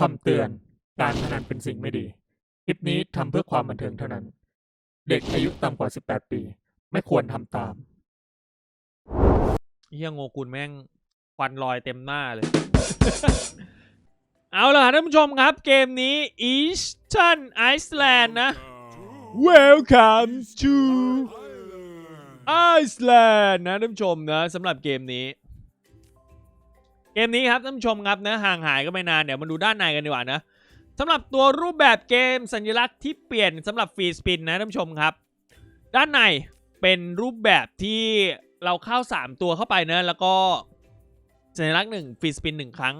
คำเตือน การพนันเป็นสิ่งไม่ดี คลิปนี้ทำเพื่อความบันเทิงเท่านั้น เด็กอายุต่ำกว่า 18 ปี ไม่ควรทำตาม เฮียโงกุลแม่งควันลอยเต็มหน้าเลย เอาล่ะท่านผู้ชมครับ เกมนี้ Eastern Iceland นะ Welcome to Iceland นะท่านผู้ชมนะสำหรับเกมนี้ เกมนี้ครับท่านผู้ชมครับนะห่างหายก็ไม่นานเดี๋ยวมาดูด้านในกันดีกว่านะสำหรับตัวรูปแบบเกมสัญลักษณ์ที่เปลี่ยนสำหรับฟรีสปินนะท่านผู้ชมครับ ด้านในเป็นรูปแบบที่เราเข้า 3 ตัวเข้าไปนะแล้วก็สัญลักษณ์1ฟรีสปิน1 ครั้ง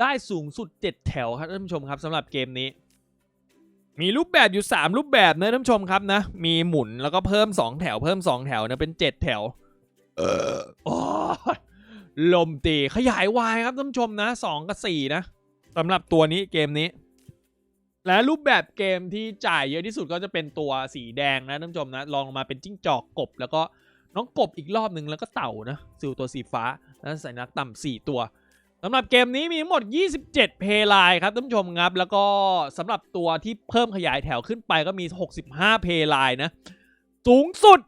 ได้สูงสุด 7 แถวครับท่านผู้ชมครับสำหรับเกมนี้ มีรูปแบบอยู่ 3 รูปแบบนะท่านผู้ชมครับนะ มีหมุนแล้วก็เพิ่ม 2 แถวเพิ่ม 2 แถวนะเป็น 7 แถว เออโอ้ย ลมตีขยายวายครับท่านผู้ชมนะ 2 กับ 4 นะสำหรับตัวนี้เกมนี้ และรูปแบบเกมที่จ่ายเยอะที่สุดก็จะเป็นตัวสีแดงนะท่านผู้ชมนะลองมาเป็นจิ้งจอกกบ แล้วก็น้องกบอีกรอบหนึ่งแล้วก็เต่านะซิลตัวสีฟ้าแล้วสัญลักต่ำ4ตัวสำหรับเกมนี้มีทั้งหมด 27 เพลไลน์ครับท่านผู้ชมครับ แล้วก็สำหรับตัวที่เพิ่มขยายแถวขึ้นไปก็มี 65 เพลไลน์นะ สูงสุด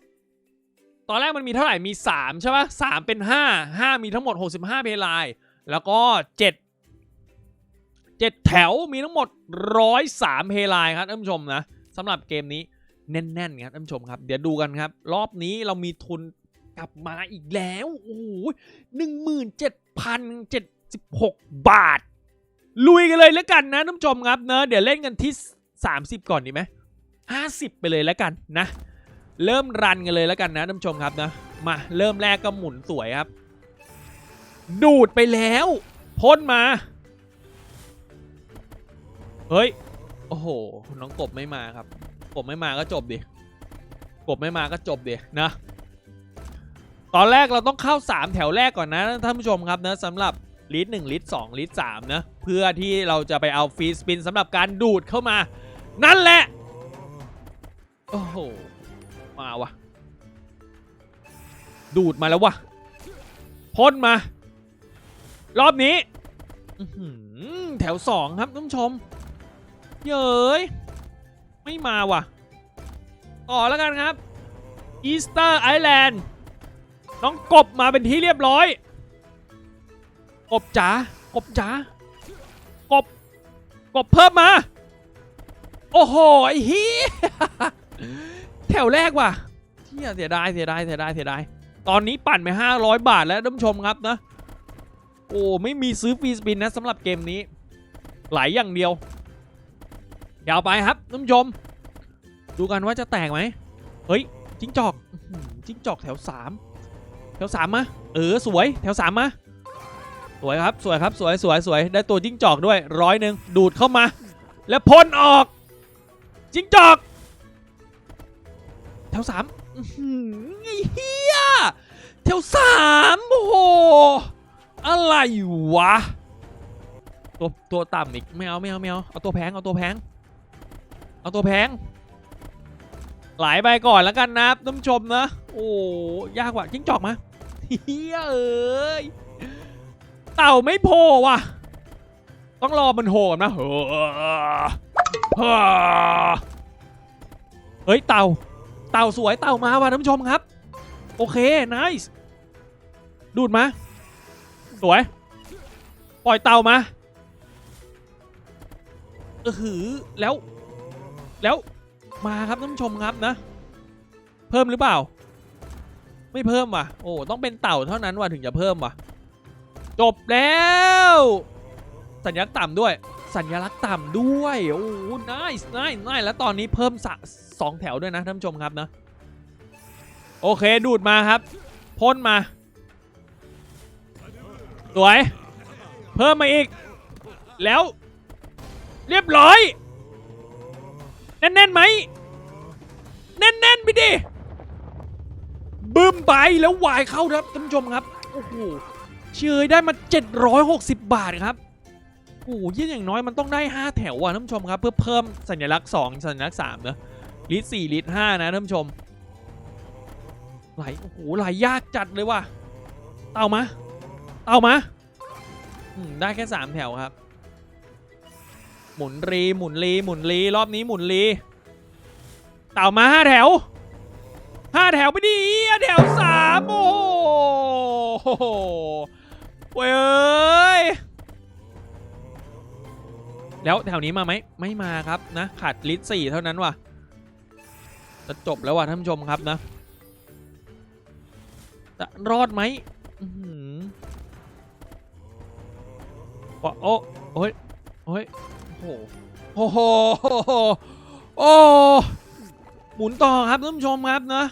ตอนแรกมันมีเท่าไหร่มี 3 ใช่ปะ3เป็น 5 5 มีทั้งหมด 65 เพลไลน์แล้วก็ 7 7 แถวมีทั้งหมด 103 เพลไลน์ครับท่านผู้ชมนะสำหรับเกมนี้แน่นๆครับท่านผู้ชมครับ เดี๋ยวดูกันครับ รอบนี้เรามีทุนกลับมาอีกแล้ว โอ้โหหนึ่งหมื่นเจ็ดพันเจ็ดสิบหกบาท ลุยกันเลยแล้วกันนะท่านผู้ชมครับเนอะเดี๋ยวเล่นกันที่ 30 ก่อนดีไหมห้าสิบไปเลยแล้วกันนะ เริ่มรันกันเลยแล้วกันนะท่านผู้ชมครับนะมาเริ่มแรกก็หมุนสวยครับ ดูดไปแล้วพ่นมา เฮ้ย โอ้โห น้องกบไม่มาครับ กบไม่มาก็จบดิ กบไม่มาก็จบดินะ ตอนแรกเราต้องเข้า 3 แถวแรกก่อนนะท่านผู้ชมครับนะสำหรับลิตหนึ่งลิตสองลิตสามนะ เพื่อที่เราจะไปเอาฟรีสปินสำหรับการดูดเข้ามา นั่นแหละ โอ้โห มาวะดูดมาแล้ววะพ่นมา รอบนี้แถวสองครับท่านผู้ชม เย้ยไม่มาว่ะ ต่อแล้วกันครับอีสเตอร์ไอแลนด์น้องกบมาเป็นที่เรียบร้อย กบจ๋ากบจ๋ากบ กบเพิ่มมา โอ้โหไอ้ฮี แถวแรกว่ะเที่ยเสียดายเสียดายเสียดายเสียดายตอนนี้ปั่นไป500 บาทแล้วท่านผู้ชมครับนะ โอ้ไม่มีซื้อฟรีสปินนะสำหรับเกมนี้ ไหลอย่างเดียวยาวไปครับท่านผู้ชม ดูกันว่าจะแตกไหมเฮ้ยจิ้งจอกจิ้งจอกแถว 3 แถว3มาเออสวยแถว3มาสวยครับสวยครับสวยสวยสวยได้ตัวจิ้งจอกด้วยร้อยหนึ่งดูดเข้ามา แล้วพ่นออก จิ้งจอก แถวสามเฮียแถวสามโอ้โหอะไรวะ ตัวตัวต่ำอีกไม่เอาไม่เอาไม่เอาเอาตัวแพงเอาตัวแพงเอาตัวแพงไหลไปก่อนแล้วกันนะท่านผู้ชมนะ โอ้ยากกว่าจิ้งจอกมาเฮียเอ้ยเต่าไม่โผล่ว่ะ ต้องรอมันโผล่นะเฮ้อเฮ้ยเต่า เต่าสวยเต่ามาว่ะท่านผู้ชมครับ โอเคน i สดูดมา สวย ปล่อยเต่ามาเออหือแล้ว แล้วมาครับท่านผู้ชมครับนะ เพิ่มหรือเปล่า ไม่เพิ่มว่ะ โอ้ต้องเป็นเต่าเท่านั้นว่ะถึงจะเพิ่มว่ะ จบแล้ว สัญลักษณ์ต่ำด้วย สัญลักษณ์ต่ำด้วย โอ้โห nice nice nice แล้วตอนนี้เพิ่มสะสองแถวด้วยนะท่านผู้ชมครับนะ โอเคดูดมาครับ พ่นมา สวย เพิ่มมาอีก แล้ว เรียบร้อย แน่นๆไหม แน่นๆไปดิบึ้มไปแล้ววายเข้าครับท่านผู้ชมครับ โอ้โหเชยได้มา 760 บาทครับ โอ้โหยิ่งอย่างน้อยมันต้องได้ 5 แถวอะท่านผู้ชมครับ เพื่อเพิ่มสัญลักษณ์ 2 สัญลักษณ์3นอะลิตร4ลิตร5นะท่านผู้ชมไหลโอ้โหไหลยากจัดเลยว่ะเต่ามาเต่ามาได้แค่ 3 แถวครับ หมุนรีหมุนรีหมุนรีรอบนี้หมุนรีเต่ามาห้าแถวห้าแถวไปดิอะแถวสามโอ้โหเว้ย แล้วแถวนี้มาไหมไม่มาครับนะขาดลิตรสี่เท่านั้นว่ะจะจบแล้วว่ะท่านผู้ชมครับนะจะรอดไหมอื้อหือวะโอ้โอ้ยโอ้ยโอ้โหโอ้โหโอ้หมุนต่อครับท่านผู้ชมครับนะ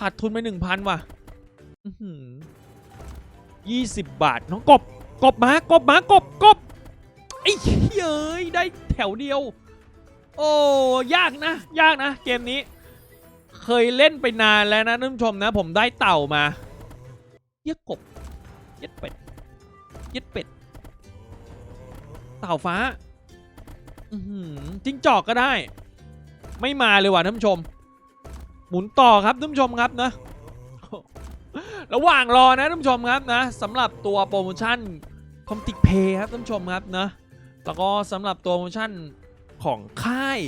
ขาดทุนไปหนึ่งพันว่ะยี่สิบบาทน้องกบกบมากบมากบกบ อ้เย้ยได้แถวเดียว โอ้ยากนะ ยากนะ เกมนี้ เคยเล่นไปนานแล้วนะท่านผู้ชมนะ ผมได้เต่ามาเยี่ยกบเย็ดเป็ดเย็ดเป็ด เต่าฟ้าจิ้งจอกก็ได้ ไม่มาเลยว่ะท่านผู้ชม หมุนต่อครับท่านผู้ชมครับนะ ระหว่างรอนะท่านผู้ชมครับนะสำหรับตัวโปรโมชั่นคอมติกเพย์ครับท่านผู้ชมครับนะ แล้วก็สำหรับตัวโปรโมชั่นของค่าย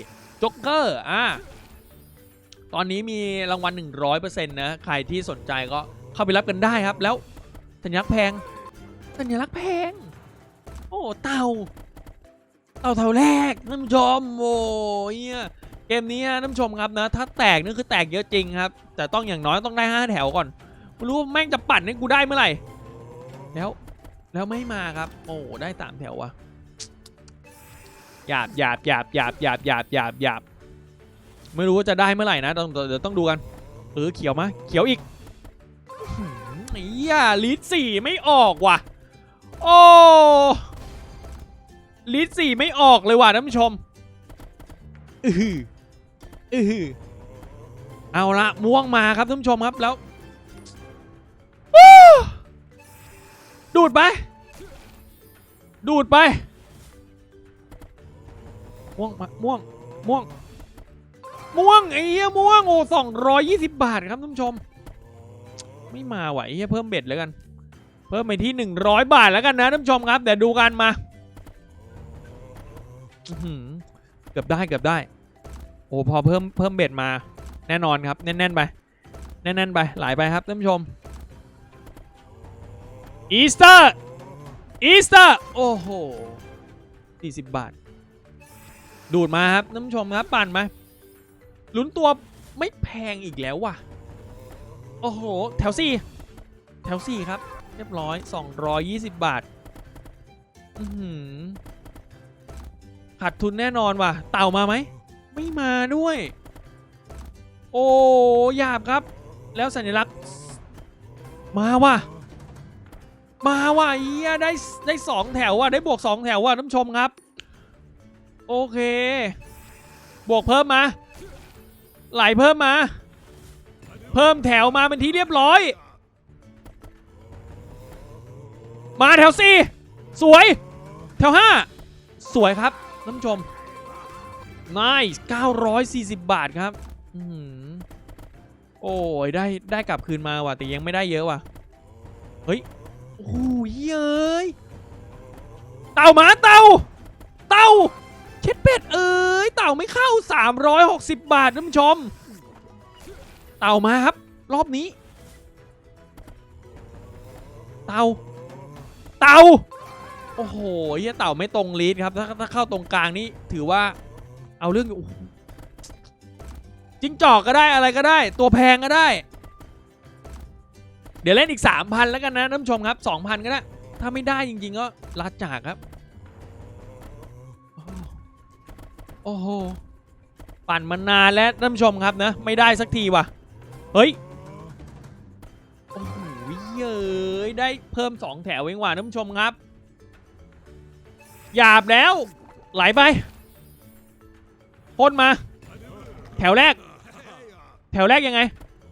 จ็อกเกอร์อะตอนนี้มีรางวัล 100%นะ ใครที่สนใจก็เข้าไปรับกันได้ครับ แล้วสัญลักษณ์แพงสัญลักษณ์แพง โอ้เต่าเต่าเท่าแรกนผู้ชมโอ้ยเกมนี้นผู้ชมครับนะ ถ้าแตกนี่คือแตกเยอะจริงครับ แต่ต้องอย่างน้อยต้องได้ 5 แถวก่อนไม่รู้แม่งจะปั่นให้กูได้เมื่อไหร่ แล้วแล้วไม่มาครับ โอ้ได้สามแถววะ หยาบหยาบหยาบหยาบหยาบหยาบหยาบหยาบไม่รู้ว่าจะได้เมื่อไหร่นะต้องเดี๋ยวต้องดูกันเออเขียวมะเขียวอีกไอ้เหี้ยลีดสี่ไม่ออกว่ะ โอ้ลีดสี่ไม่ออกเลยว่ะท่านผู้ชมอือหืออือหือเอาละม่วงมาครับท่านผู้ชมครับแล้วดูดไป ดูดไป ม่วงมาม่วงม่วงม่วงไอ้เหี้ยม่วงโอ้สองร้อยยี่สิบบาทครับท่านผู้ชม ไม่มาไหวเหี้ยเพิ่มเบ็ดแล้วกัน เพิ่มไปที่หนึ่งร้อยบาทแล้วกันนะท่านผู้ชมครับเดี๋ยวดูกันมาเกือบได้เกือบได้ โอ้พอเพิ่มเพิ่มเบ็ดมา แน่นอนครับแน่นๆไปแน่นๆไปหลายไปครับท่านผู้ชมอีสเตอร์อีสเตอร์โอ้โห40 บาท ดูดมาครับท่านผู้ชมครับปั่นไหมลุ้นตัวไม่แพงอีกแล้วว่ะ โอ้โห แถว4แถว4ครับ เรียบร้อย 220 บาทอือหือขาดทุนแน่นอนว่ะ เต่ามาไหม ไม่มาด้วย โอ้หยาบครับ แล้วสัญลักษณ์ มาว่ะ มาว่ะเฮียได้ได้สองแถวว่ะ ได้บวกสองแถวว่ะท่านผู้ชมครับ โอเค บวกเพิ่มมา ไหลเพิ่มมา เพิ่มแถวมาเป็นที่เรียบร้อย มาแถวสี่สวย แถวห้าสวยครับท่านผู้ชม nice 940 บาทครับโอ้ยได้ได้กลับคืนมาว่ะแต่ยังไม่ได้เยอะว่ะ เฮ้ยโอ้โหเย้ยเต่าหมาเต่าเต่า เช็ดเป็ดเอ้ยเต่าไม่เข้า 360 บาทท่านผู้ชม เต่ามาครับ รอบนี้ เต่า เต่า โอ้โหเฮียเต่าไม่ตรงลีดครับ ถ้าถ้าเข้าตรงกลางนี่ถือว่าเอาเรื่องอยู่จิ้งจอกก็ได้อะไรก็ได้ ตัวแพงก็ได้ เดี๋ยวเล่นอีก 3,000 แล้วกันนะท่านผู้ชมครับ 2,000 ก็ได้ ถ้าไม่ได้จริง ๆ ก็ลาจากครับ โอ้โห ปั่นมานานแล้วท่านผู้ชมครับนะ ไม่ได้สักทีว่ะ เฮ้ย โอ้โหเย้ยได้เพิ่ม 2 แถวเองว่ะท่านผู้ชมครับ หยาบแล้ว ไหลไปพ่นมา แถวแรก แถวแรกยังไง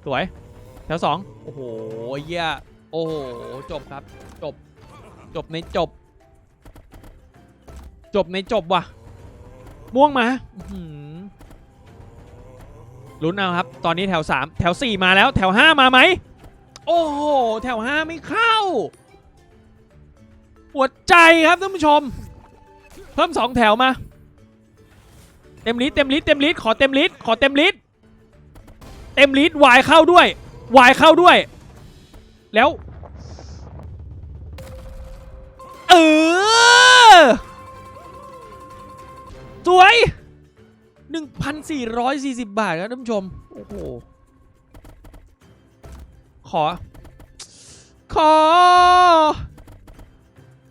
สวย แถวสองโอ้โหเยี่ยโอ้โห จบครับ จบ จบในจบ จบในจบว่ะ ม่วงมาลุ้นเอาครับ ตอนนี้แถว 3 แถว 4 มาแล้ว แถว 5 มาไหม โอ้โห แถว 5 ไม่เข้าปวดใจครับท่านผู้ชม เพิ่มสองแถวมา เต็มลิสต์เต็มลิสต์เต็มลิสต์ขอเต็มลิสต์ขอเต็มลิสต์เต็มลิสต์วายเข้าด้วยวายเข้าด้วย แล้ว เออ สวย 1,440 บาทครับท่านผู้ชม โอ้โห ขอ ขอ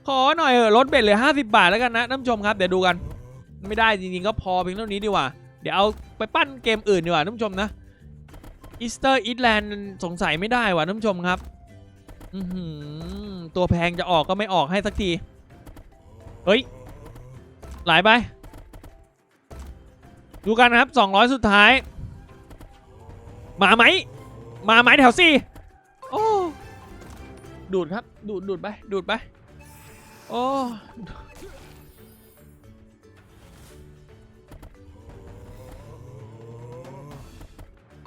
ขอหน่อยเออลดเบ็ดเหลือ 50 บาทแล้วกันนะท่านผู้ชมครับ เดี๋ยวดูกัน ไม่ได้จริงๆ ก็พอเพียงเท่านี้ดีกว่า เดี๋ยวเอาไปปั้นเกมอื่นดีกว่าท่านผู้ชมนะอีสเตอร์อีสแลนด์สงสัยไม่ได้ว่ะท่านผู้ชมครับอือหือตัวแพงจะออกก็ไม่ออกให้สักที เฮ้ย หลายไป ดูกันนะครับ 200 สุดท้าย มาไหม มาไหมแถวสี่โอ้ดูดครับ ดูดดูดไป ดูดไป โอ้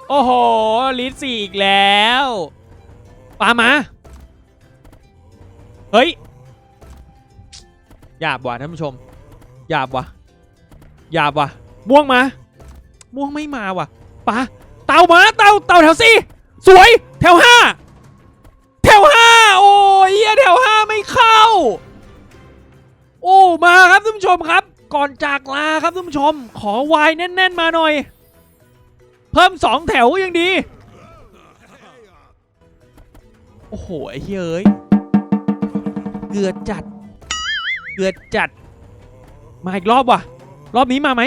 โอ้โห ลิสสี่อีกแล้วปามา เฮ้ย หยาบว่ะท่านผู้ชม หยาบว่ะ หยาบว่ะ ม่วงมา ม่วงไม่มาว่ะปาเต่ามาเต่าเต่าแถวสี่สวยแถวห้าแถวห้าโอ้ยแถวห้าไม่เข้า โอ้มาครับท่านผู้ชมครับ ก่อนจากลาครับท่านผู้ชม ขอวายแน่น ๆ มาหน่อย เพิ่มสองแถวก็ยังดี โอ้โหไอ้เฮ้ยเกือจัดเกือจัด มาอีกรอบว่ะ รอบนี้มาไหม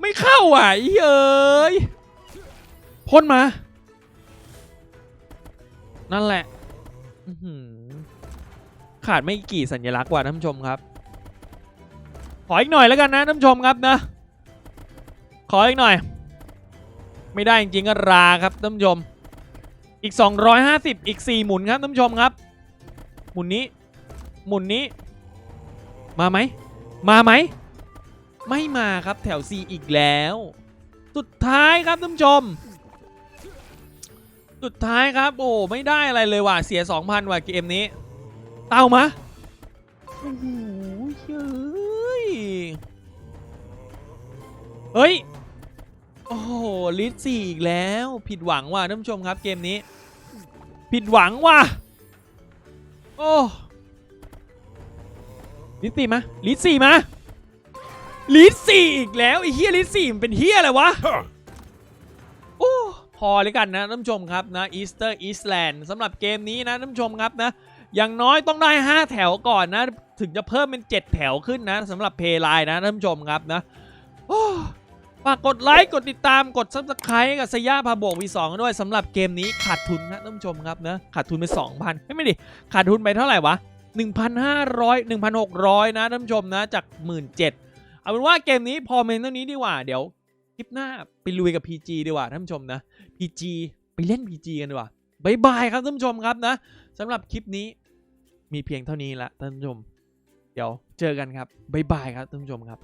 ไม่เข้าอะไอ้เฮ้ยพ่นมา นั่นแหละขาดไม่กี่สัญลักษณ์ว่ะท่านผู้ชมครับ ขออีกหน่อยแล้วกันนะท่านผู้ชมครับนะ ขออีกหน่อย ไม่ได้จริงๆก็ราครับท่านผู้ชม อีก 250 อีก 4 หมุนครับท่านผู้ชมครับ หมุนนี้ หมุนนี้ มาไหม มาไหม ไม่มาครับแถว C อีกแล้ว สุดท้ายครับท่านผู้ชม สุดท้ายครับ โอ้ไม่ได้อะไรเลยว่ะเสีย 2,000 ว่ะเกมนี้ เต้ามาโอ้โหเฮ้ยเฮ้ย โอ้โหลิสสี่อีกแล้ว ผิดหวังว่ะท่านผู้ชมครับเกมนี้ ผิดหวังว่ะโอ้ลิสสี่มาลิสสี่มา ลิสสี่อีกแล้วไอ้เฮียลิสสี่มันเป็นเฮียอะไรวะโอ้พอเลยกันนะท่านผู้ชมครับนะอีสเตอร์อีสแลนด์สำหรับเกมนี้นะท่านผู้ชมครับนะอย่างน้อยต้องได้ 5 แถวก่อนนะ ถึงจะเพิ่มเป็น 7 แถวขึ้นนะสำหรับเพย์ไลน์นะท่านผู้ชมครับนะโอ้ฝากกดไลค์กดติดตามกด subscribe กับสยาพาบวก V2 ด้วยสำหรับเกมนี้ขาดทุนนะท่านผู้ชมครับนะขาดทุนไป 2,000ไม่ไม่ดิขาดทุนไปเท่าไหร่วะ 1,500 1,600 นะท่านผู้ชมนะจาก 17,000 เอาเป็นว่าเกมนี้พอเมนเท่านี้ดีกว่าเดี๋ยวคลิปหน้าไปลุยกับ PG ดีกว่าท่านผู้ชมนะ PG ไปเล่น PG กันดีกว่าบายบายครับท่านผู้ชมครับนะสำหรับคลิปนี้มีเพียงเท่านี้ละท่านผู้ชม เดี๋ยวเจอกันครับบายบายครับท่านผู้ชมครับ